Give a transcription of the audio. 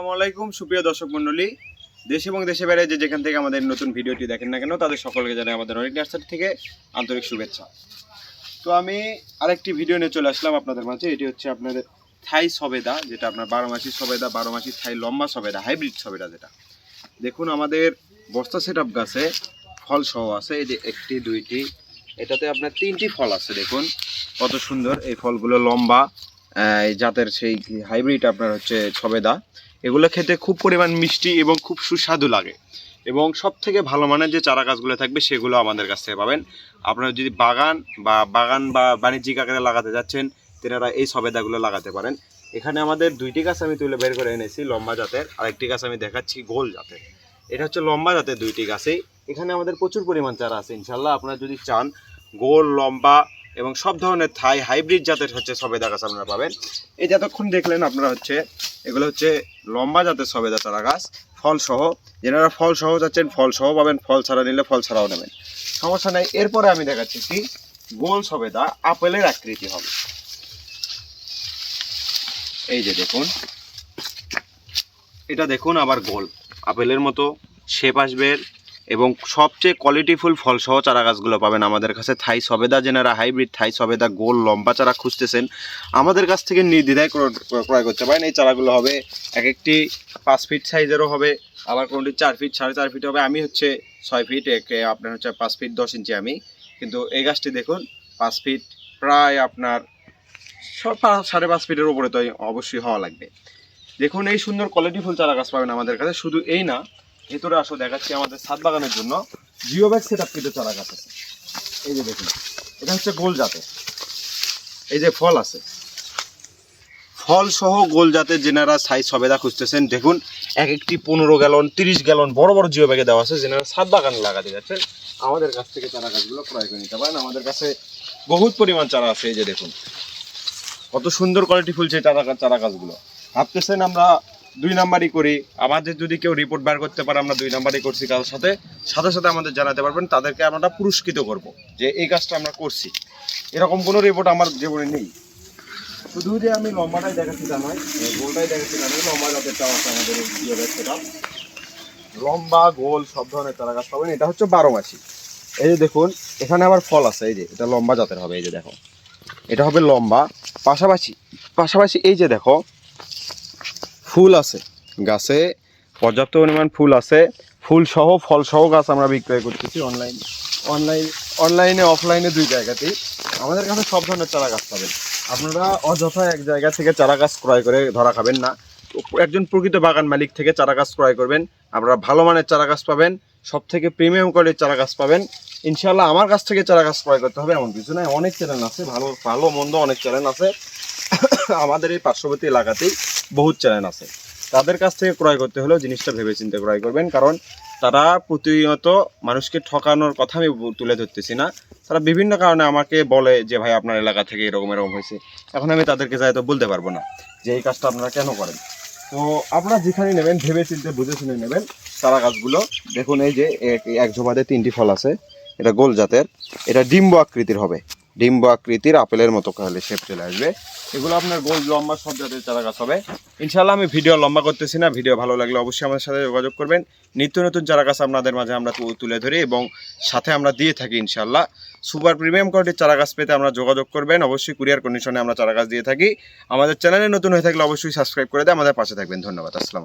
আসসালামু আলাইকুম, সুপ্রিয় দর্শক মণ্ডলী। দেশ এবং দেশে বাইরে যে যেখান থেকে আমাদের নতুন ভিডিওটি দেখেন না কেন, তাদের সকলকে জানাই আমাদের অনেক নার্সারি থেকে আন্তরিক শুভেচ্ছা। তো আমি আরেকটি ভিডিও নিয়ে চলে আসলাম আপনাদের মাঝে। এটি হচ্ছে আপনাদের থাই সবেদা, যেটা আপনার বারো মাসি সবেদা, বারো মাসি থাই লম্বা সবেদা, হাইব্রিড সবেদা যেটা। দেখুন, আমাদের বস্তা সেট আপ গাছে ফল সহ আছে, এই যে একটি, দুইটি, এটাতে আপনার তিনটি ফল আছে, দেখুন। কত সুন্দর, এই ফলগুলো লম্বা জাতের সেই হাইব্রিড আপনার হচ্ছে সবেদা। এগুলো খেতে খুব পরিমাণ মিষ্টি এবং খুব সুস্বাদু লাগে। এবং সব থেকে ভালো মানের যে চারা গাছগুলো থাকবে, সেগুলো আমাদের কাছ থেকে পাবেন। আপনারা যদি বাগান বা বাগান বা বাণিজ্যিক আকারে লাগাতে যাচ্ছেন, তেনারা এই সবেদাগুলো লাগাতে পারেন। এখানে আমাদের দুইটি গাছ আমি তুলে বের করে এনেছি, লম্বা জাতের। আরেকটি গাছ আমি দেখাচ্ছি, গোল জাতের। এটা হচ্ছে লম্বা জাতের দুইটি গাছেই। এখানে আমাদের প্রচুর পরিমাণ চারা আছে ইনশাল্লাহ আপনারা যদি চান, গোল, লম্বা এবং সব ধরনের থাই হাইব্রিড জাতের হচ্ছে সবেদা গাছ আপনারা পাবেন। এই যতক্ষণ দেখলেন আপনারা হচ্ছে, এগুলো হচ্ছে লম্বা জাতের সবেদা চারা গাছ ফল সহ যেনারা ফল সহ যাচ্ছেন ফল সহ পাবেন, ফল ছাড়া নিলে ফল ছাড়াও নেবেন। সমস্যা নেই, এরপরে আমি দেখাচ্ছি কি গোল সবেদা, আপেলের আকৃতি হবে। এই যে দেখুন, এটা দেখুন আবার গোল। আপেলের মতো শেপ আসবে এবং সবচেয়ে কোয়ালিটিফুল ফল সহ চারা গাছগুলো পাবেন আমাদের কাছে। থাই সবেদা যেনারা হাইব্রিড থাই সবেদা গোল, লম্বা চারা খুঁজতেছেন। আমাদের কাছ থেকে নির্দ্বিধায় ক্রয়- করতে পারেন। এই চারাগুলো হবে এক একটি পাঁচ ফিট সাইজেরও হবে, আবার কোনটি চার ফিট সাড়ে চার ফিট হবে। আমি হচ্ছে ছয় ফিট একে আপনার হচ্ছে পাঁচ ফিট দশ ইঞ্চি আমি। কিন্তু এই গাছটি দেখুন, পাঁচ ফিট প্রায় আপনার সাড়ে পাঁচ ফিটের উপরে তো অবশ্যই হওয়া লাগবে। দেখুন, এই সুন্দর কোয়ালিটিফুল চারা গাছ পাবেন আমাদের কাছে। শুধু এই না ভেতরে আসো, দেখাচ্ছি আমাদের ছাদ বাগানের জন্য। জিও ব্যাগ সেট আপ কিন্তু চারা গাছ। আছে এই যে দেখুন, এটা হচ্ছে গোল জাতের এই যে ফল আছে। ফল সহ গোল জাতের যেনারা সাইজ সবেদা খুঁজতেছেন, দেখুন, এক একটি পনেরো গ্যালন, তিরিশ গ্যালন বড় বড় জিও ব্যাগে দেওয়া আছে, যেনারা ছাদ বাগানে লাগাতে যাচ্ছেন। আমাদের কাছ থেকে চারা গাছগুলো ক্রয় করে নিতে পারেন। আমাদের কাছে বহুত পরিমাণ চারা আছে, এই যে দেখুন। কত সুন্দর কোয়ালিটি ফুল সেই চারা চারা গাছগুলো। ভাবতেছেন আমরা দুই নাম্বারই করি। আমাদের যদি কেউ রিপোর্ট বার করতে পারে, আমরা দুই নাম্বারই করছি কারোর সাথে। সাথে সাথে আমাদের জানাতে পারবেন, তাদেরকে আমরা পুরস্কৃত করব যে এই কাজটা আমরা করছি। এরকম কোনো রিপোর্ট আমার জীবনে নেই। শুধু যে আমি লম্বাটাই দেখাচ্ছি তা নয় গোলটাই দেখাচ্ছি তা নয়, লম্বা জাতেরটাও আছে আমাদের জিও ব্যাগ লম্বা, গোল, সব ধরনের চারা গাছ পাবেন। এটা হচ্ছে বারো মাসি। এই যে দেখুন, এখানে আবার ফল আছে, এই যে, এটা লম্বা জাতের হবে, এই যে দেখো। এটা হবে লম্বা। পাশাপাশি পাশাপাশি এই যে দেখো ফুল আছে। গাছে পর্যাপ্ত পরিমাণ ফুল আছে। ফুল সহ, ফল সহ গাছ আমরা বিক্রয় করতেছি অনলাইন অনলাইন অনলাইনে অফলাইনে দুই জায়গাতেই। আমাদের কাছে সব ধরনের চারা গাছ পাবেন। আপনারা অযথা এক জায়গা থেকে চারা গাছ ক্রয় করে ধরা খাবেন না। একজন প্রকৃত বাগান মালিক থেকে চারা গাছ ক্রয় করবেন। আপনারা ভালো মানের চারা গাছ পাবেন। সব থেকে প্রিমিয়াম কোয়ালিটির চারা গাছ পাবেন। ইনশাল্লাহ আমার কাছ থেকে চারা গাছ ক্রয় করতে হবে এমন কিছু নয় অনেক চ্যানেল আছে। ভালো ভালো, মন্দ অনেক চ্যানেল আছে। আমাদের এই পার্শ্ববর্তী এলাকাতেই বহুত চ্যানেল আছে। তাদের কাছ থেকে ক্রয় করতে হলেও জিনিসটা ভেবে চিন্তে ক্রয় করবেন, কারণ তারা প্রতিনিয়ত মানুষকে ঠকানোর কথা আমি তুলে ধরতেছি না। তারা বিভিন্ন কারণে আমাকে বলে যে, ভাই, আপনার এলাকা থেকে এরকম এরকম হয়েছে। এখন আমি তাদেরকে যাই তো বলতে পারব না যে, এই কাজটা আপনারা কেন করেন? তো আপনারা যেখানে নেবেন ভেবে চিন্তে বুঝে শুনে নেবেন চারা গাছগুলো। দেখুন, এই যে, এক ঝোপাতে তিনটি ফল আছে। এটা গোল জাতের। এটা ডিম্ব আকৃতির হবে। ডিম্ব আকৃতির আপেলের মতো কাহলে শেপ চলে আসবে। এগুলো আপনার গোল, লম্বা সব জাতের চারা গাছ হবে। ইনশাল্লাহ আমি ভিডিও লম্বা করতেছি না ভিডিও ভালো লাগলে অবশ্যই আমাদের সাথে যোগাযোগ করবেন। নিত্য নতুন চারা গাছ আপনাদের মাঝে আমরা তুলে ধরি এবং সাথে আমরা দিয়ে থাকি ইনশাল্লাহ সুপার প্রিমিয়াম কোয়ালিটির চারা গাছ পেতে আমরা যোগাযোগ করবেন। অবশ্যই কুরিয়ার কন্ডিশনে আমরা চারা গাছ দিয়ে থাকি। আমাদের চ্যানেলে নতুন হয়ে থাকলে অবশ্যই সাবস্ক্রাইব করে দিয়ে আমাদের পাশে থাকবেন। ধন্যবাদ, আসসালাম